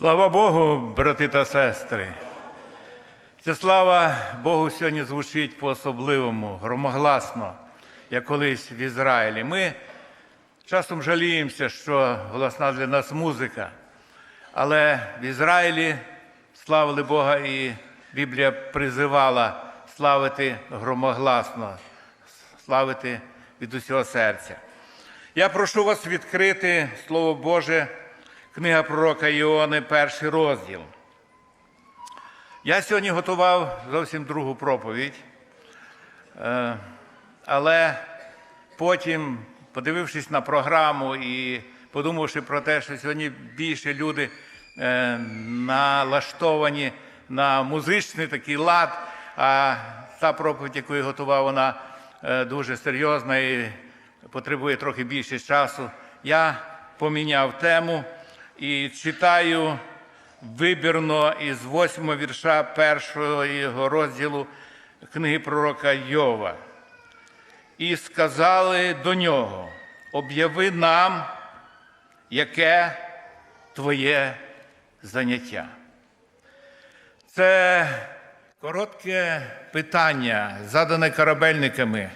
Слава Богу, брати та сестри. Ця слава Богу сьогодні звучить по-особливому, громогласно, як колись в Ізраїлі. Ми часом жаліємося, що голосна для нас музика, але в Ізраїлі славили Бога і Біблія призивала славити громогласно, славити від усього серця. Я прошу вас відкрити Слово Боже, книга пророка Іони, перший розділ. Я сьогодні готував зовсім другу проповідь, Е, але потім, подивившись на програму і подумавши про те, що сьогодні більше люди е, налаштовані на музичний такий лад, а та проповідь, яку я готував, вона е, дуже серйозна і потребує трохи більше часу. Я поміняв тему і читаю вибірно із восьмого вірша першого розділу книги пророка Йова. І сказали до нього: об'яви нам, яке твоє заняття. Це коротке питання, задане корабельниками,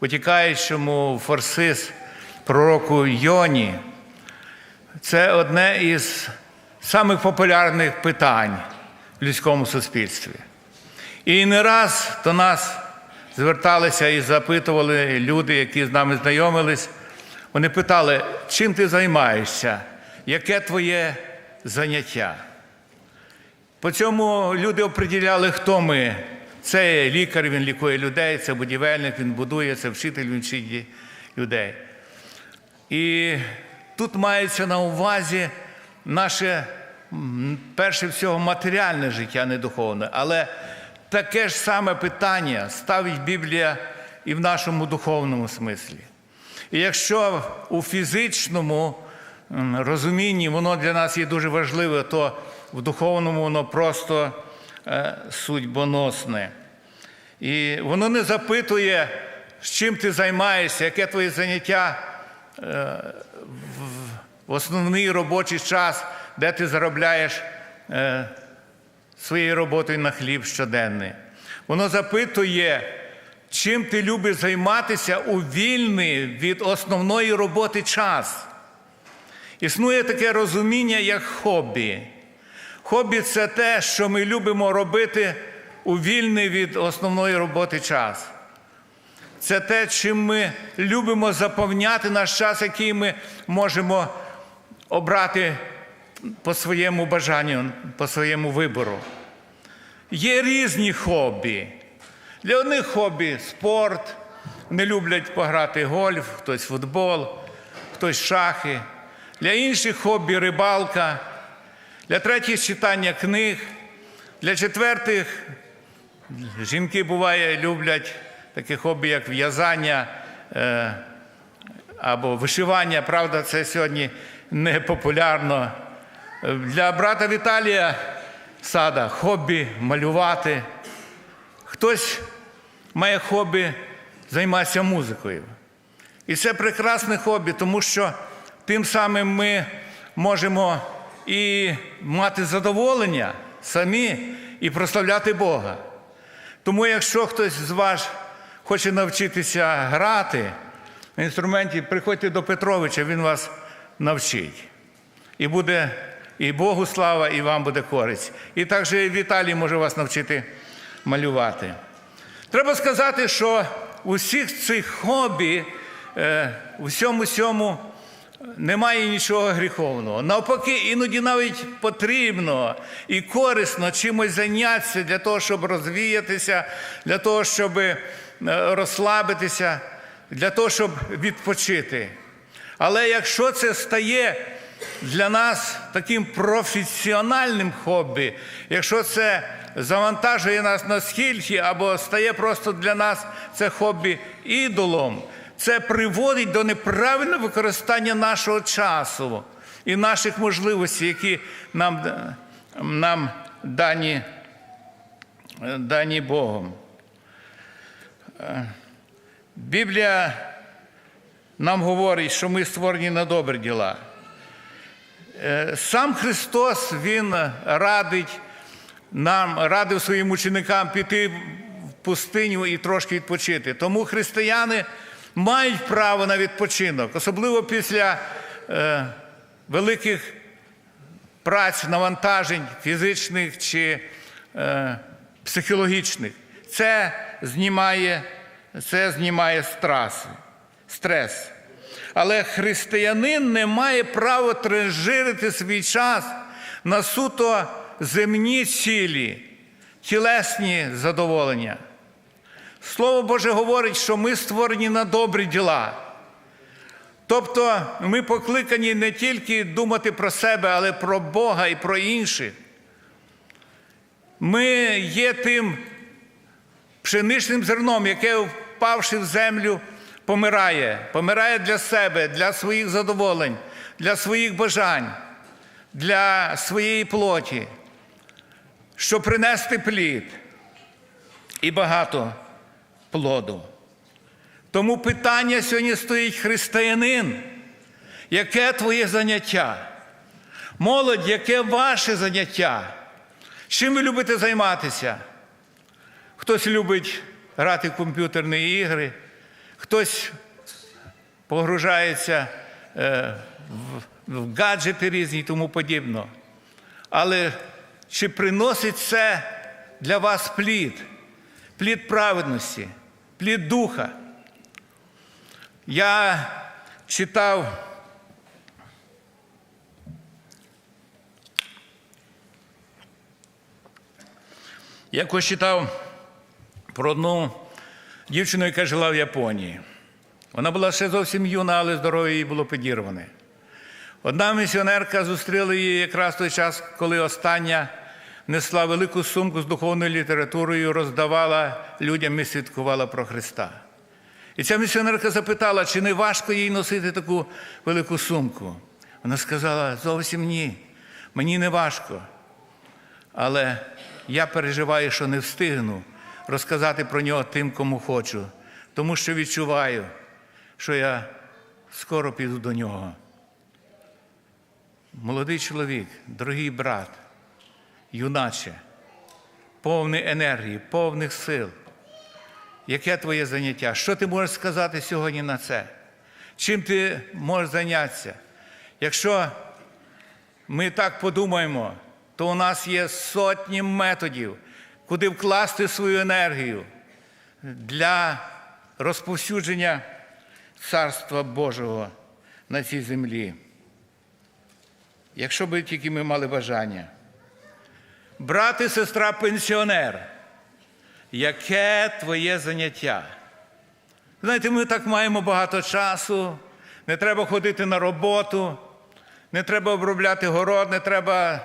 утікаючому форсис пророку Йоні. Це одне із самих популярних питань в людському суспільстві. І не раз до нас зверталися і запитували люди, які з нами знайомились. Вони питали, чим ти займаєшся, яке твоє заняття? По цьому люди оприділяли, хто ми. Це лікар, він лікує людей, це будівельник, він будує, це вчитель, він вчить людей. І тут мається на увазі наше перше всього матеріальне життя, не духовне. Але таке ж саме питання ставить Біблія і в нашому духовному смислі. І якщо у фізичному розумінні воно для нас є дуже важливе, то в духовному воно просто е, судьбоносне. І воно не запитує, з чим ти займаєшся, яке твоє заняття в основний робочий час, де ти заробляєш е, своєю роботою на хліб щоденний. Воно запитує, чим ти любиш займатися у вільний від основної роботи час. Існує таке розуміння, як хобі. Хобі це те, що ми любимо робити у вільний від основної роботи час. Це те, чим ми любимо заповняти наш час, який ми можемо обрати по своєму бажанню, по своєму вибору. Є різні хобі. Для одних хобі спорт, не люблять пограти гольф, хтось футбол, хтось шахи. Для інших хобі рибалка, для третіх читання книг, для четвертих жінки буває люблять таке хобі, як в'язання е, або вишивання. Правда, це сьогодні не популярно. Для брата Віталія сада хобі малювати. Хтось має хобі займатися музикою. І це прекрасне хобі, тому що тим самим ми можемо і мати задоволення самі і прославляти Бога. Тому, якщо хтось з вас хоче навчитися грати на інструменті, приходьте до Петровича, він вас навчить. І буде і Богу слава, і вам буде користь. І також і Віталій може вас навчити малювати. Треба сказати, що у всіх цих хобі, е, у всьому цьому немає нічого гріховного. Навпаки, іноді навіть потрібно і корисно чимось зайнятися для того, щоб розвіятися, для того, щоб е, розслабитися, для того, щоб відпочити. Але якщо це стає для нас таким професіональним хобі, якщо це завантажує нас наскільки, або стає просто для нас це хобі ідолом, це приводить до неправильного використання нашого часу і наших можливостей, які нам, нам дані, дані Богом. Біблія нам говорить, що ми створені на добрі діла. Е, Сам Христос Він радить нам, радив своїм ученикам піти в пустиню і трошки відпочити. Тому християни мають право на відпочинок, особливо після е, великих праць, навантажень фізичних чи е, психологічних. Це знімає, це знімає страси, стрес. Але християнин не має права транжирити свій час на суто земні цілі, тілесні задоволення. Слово Боже говорить, що ми створені на добрі діла. Тобто ми покликані не тільки думати про себе, але про Бога і про інших. Ми є тим пшеничним зерном, яке, впавши в землю, помирає. Помирає для себе, для своїх задоволень, для своїх бажань, для своєї плоті, щоб принести плід і багато плоду. Тому питання сьогодні стоїть християнин. Яке твоє заняття? Молодь, яке ваше заняття? Чим ви любите займатися? Хтось любить грати в комп'ютерні ігри, хтось погружається е, в, гаджети різні і тому подібне. Але чи приносить це для вас плід? Плід праведності, плід духа? Я читав якось читав про одну дівчину, яка жила в Японії. Вона була ще зовсім юна, але здоров'я її було підірване. Одна місіонерка зустріла її якраз той час, коли остання несла велику сумку з духовною літературою, роздавала людям і свідкувала про Христа. І ця місіонерка запитала, чи не важко їй носити таку велику сумку. Вона сказала: зовсім ні, мені не важко. Але я переживаю, що не встигну розказати про нього тим, кому хочу, тому що відчуваю, що я скоро піду до нього. Молодий чоловік, дорогий брат, юначе, повний енергії, повних сил. Яке твоє заняття? Що ти можеш сказати сьогодні на це? Чим ти можеш зайнятися? Якщо ми так подумаємо, то у нас є сотні методів, куди вкласти свою енергію для розповсюдження Царства Божого на цій землі. Якщо б тільки ми мали бажання. Брат і сестра пенсіонер. Яке твоє заняття? Знаєте, ми так маємо багато часу, не треба ходити на роботу, не треба обробляти город, не треба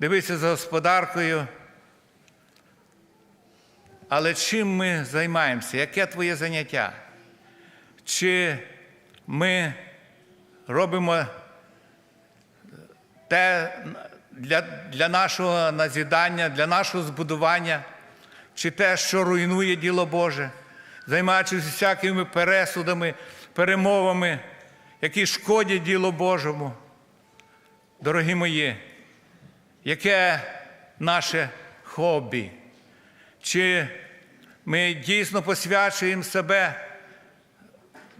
дивитися за господаркою. Але чим ми займаємося? Яке твоє заняття? Чи ми робимо те для, для нашого назідання, для нашого збудування? чи те, що руйнує діло Боже, займаючись всякими пересудами, перемовами, які шкодять ділу Божому. Дорогі мої, яке наше хобі? Чи ми дійсно посвячуємо себе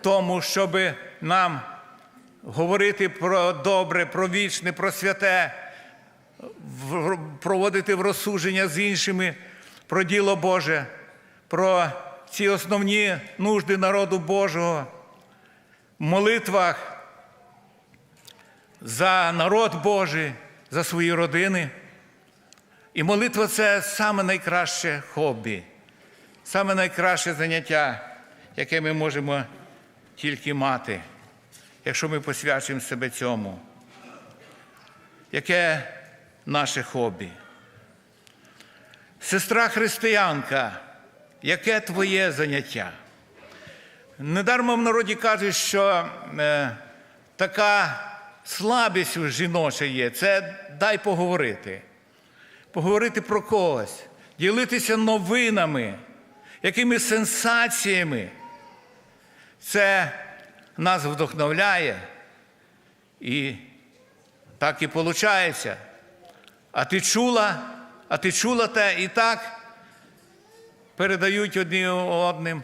тому, щоб нам говорити про добре, про вічне, про святе, проводити в розсудження з іншими? про діло Боже, про ці основні нужди народу Божого, в молитвах за народ Божий, за свої родини. І молитва це саме найкраще хобі, саме найкраще заняття, яке ми можемо тільки мати, якщо ми посвячуємо себе цьому. Яке наше хобі? Сестра християнка, яке твоє заняття? Недармо в народі кажуть, що е, така слабість у жіноча є, це дай поговорити. Поговорити про когось, ділитися новинами, якими сенсаціями. Це нас вдохновляє і Так і виходить. А ти чула, а ти чула те і так передають одні одним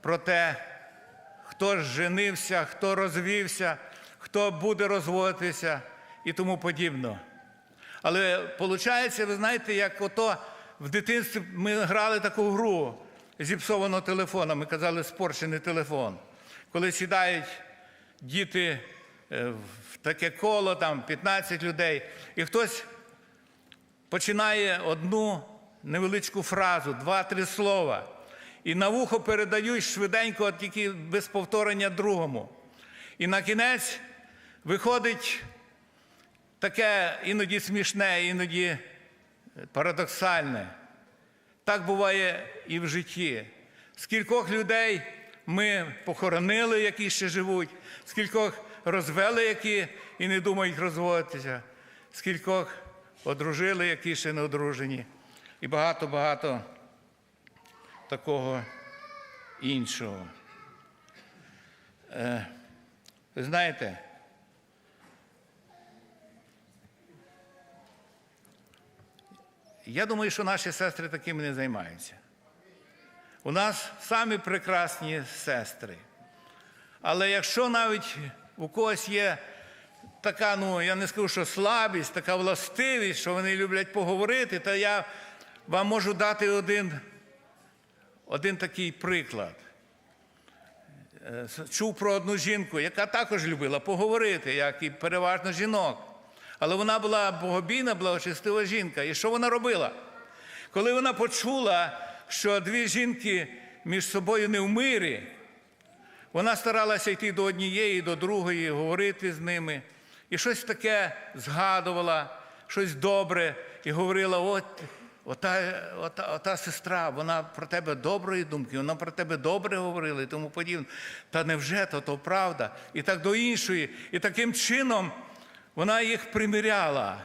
про те, хто женився, хто розвівся, хто буде розводитися і тому подібно. Але виходить, ви знаєте, як ото в дитинстві ми грали таку гру телефона. Ми казали спорчений телефон. Коли сідають діти е, в таке коло, там 15 людей, і хтось починає одну невеличку фразу, два-три слова. І на вухо передають швиденько, тільки без повторення другому. І на кінець виходить таке іноді смішне, іноді парадоксальне. Так буває і в житті. Скількох людей ми похоронили, які ще живуть, скількох розвели, які і не думають розводитися, скількох одружили, які ще не одружені, і багато-багато такого іншого. Е, Ви знаєте, я думаю, що наші сестри такими не займаються. У нас самі прекрасні сестри. Але якщо навіть у когось є така, ну я не скажу, що слабість, така властивість, що вони люблять поговорити, то я вам можу дати один, один такий приклад. Е, Чув про одну жінку, яка також любила поговорити, як і переважно жінок. Але вона була богобійна, благочестива жінка. І що вона робила? Коли вона почула, що дві жінки між собою не в мирі, вона старалася йти до однієї, до другої, говорити з ними. І щось таке згадувала, щось добре, і говорила: от, ота, ота, ота сестра, вона про тебе доброї думки, вона про тебе добре говорила і тому подібне. Та невже то, то правда? І так до іншої. І таким чином вона їх примиряла.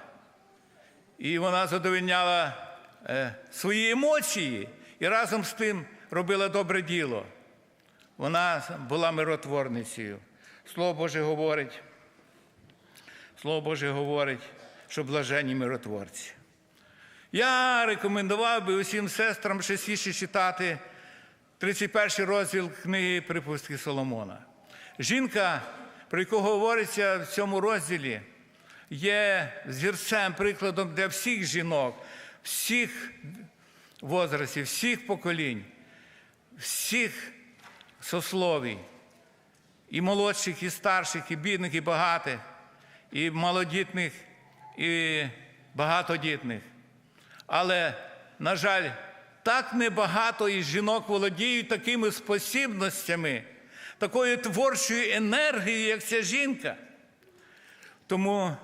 І вона задовольняла е, свої емоції і разом з тим робила добре діло. Вона була миротворницею. Слово Боже говорить, Слово Боже говорить, що блаженні миротворці. Я рекомендував би усім сестрам частіше читати 31 розділ книги Припустки Соломона. Жінка, про яку говориться в цьому розділі, є зірцем, прикладом для всіх жінок, всіх возрастів, всіх поколінь, всіх сословій, і молодших, і старших, і бідних, і багатих, і малодітних, і багатодітних. Але, на жаль, так небагато із жінок володіють такими спосібностями, такою творчою енергією, як ця жінка. Тому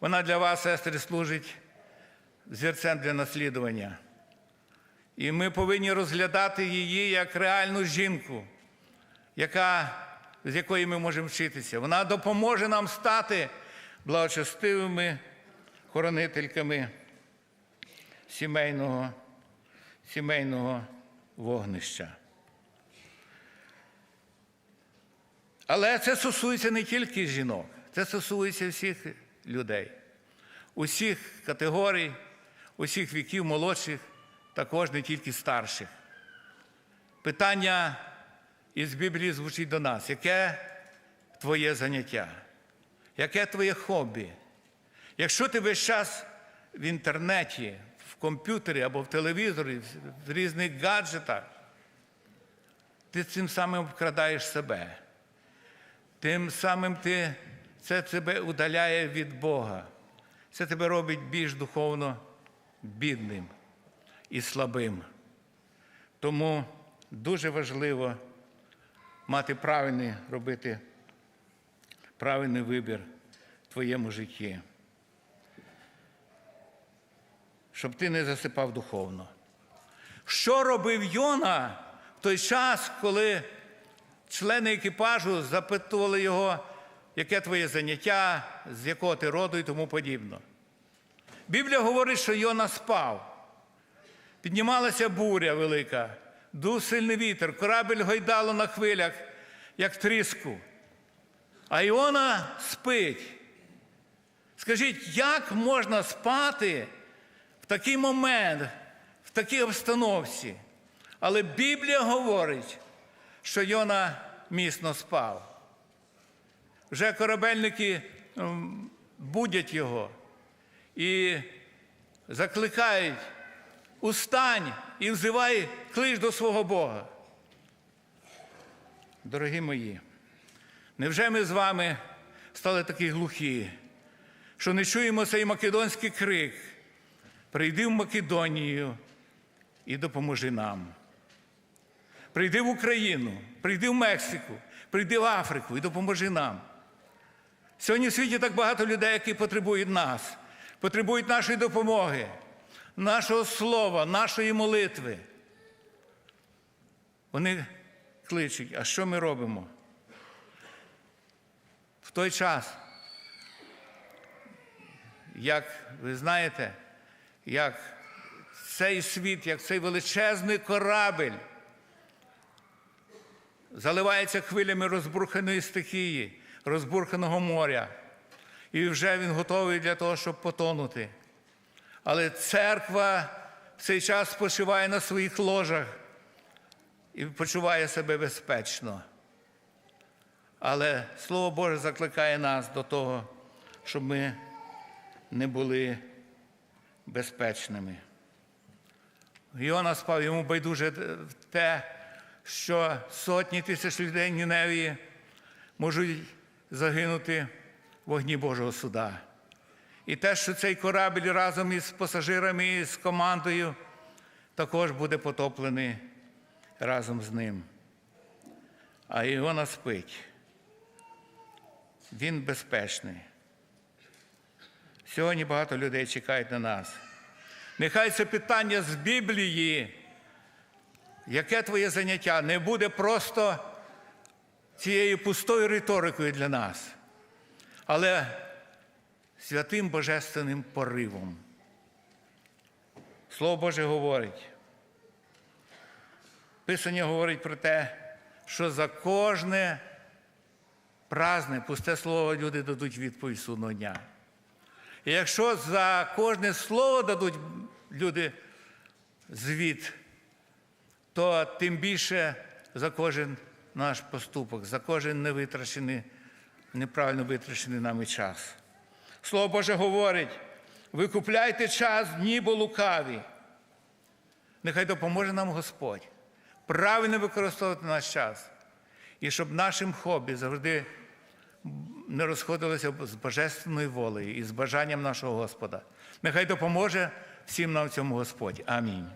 вона для вас, сестри, служить зірцем для наслідування. І ми повинні розглядати її як реальну жінку, яка, з якої ми можемо вчитися. Вона допоможе нам стати благочестивими хоронительками сімейного, сімейного вогнища. Але це стосується не тільки жінок, це стосується всіх людей, усіх категорій, усіх віків молодших, також не тільки старших. Питання із Біблії звучить до нас: яке твоє заняття? Яке твоє хобі? Якщо ти весь час в інтернеті, в комп'ютері або в телевізорі, в різних гаджетах, ти цим самим вкрадаєш себе. Тим самим ти, це тебе удаляє від Бога. Це тебе робить більш духовно бідним і слабим. Тому дуже важливо мати правильний, робити правильний вибір в твоєму житті, щоб ти не засипав духовно. Що робив Йона в той час, коли члени екіпажу запитували його, яке твоє заняття, з якого ти роду і тому подібно. Біблія говорить, що Йона спав. Піднімалася буря велика, дув сильний вітер, корабель гойдало на хвилях, як тріску. А Іона спить. Скажіть, як можна спати в такий момент, в такій обстановці? Але Біблія говорить, що Йона міцно спав. Вже корабельники будять його і закликають, устань і взивай клич до свого Бога. Дорогі мої, невже ми з вами стали такі глухі, що не чуємо цей македонський крик? Прийди в Македонію і допоможи нам. Прийди в Україну, прийди в Мексику, прийди в Африку і допоможи нам. Сьогодні в світі так багато людей, які потребують нас, потребують нашої допомоги, нашого слова, нашої молитви. Вони кличуть, а що ми робимо? В той час, як ви знаєте, як цей світ, як цей величезний корабель заливається хвилями розбурханої стихії, розбурханого моря. І вже він готовий для того, щоб потонути. Але церква в цей час спочиває на своїх ложах і почуває себе безпечно. Але Слово Боже закликає нас до того, щоб ми не були безпечними. Йона спав, йому байдуже те, що сотні тисяч людей Ніневії можуть загинути в вогні Божого суда. І те, що цей корабель разом із пасажирами і з командою також буде потоплений разом з ним. А Іона спить. Він безпечний. Сьогодні багато людей чекають на нас. Нехай це питання з Біблії, яке твоє заняття, не буде просто цією пустою риторикою для нас, але святим божественним поривом. Слово Боже говорить. Писання говорить про те, що за кожне празне, пусте слово люди дадуть відповідь судного дня. І якщо за кожне слово дадуть люди звіт, то тим більше за кожен наш поступок, за кожен невитрачений, неправильно витрачений нами час. Слово Боже говорить: викупляйте час, дні бо лукаві. Нехай допоможе нам Господь правильно використовувати наш час. І щоб нашим хобі завжди не розходилося з божественною волею і з бажанням нашого Господа. Нехай допоможе всім нам в цьому Господь. Амінь.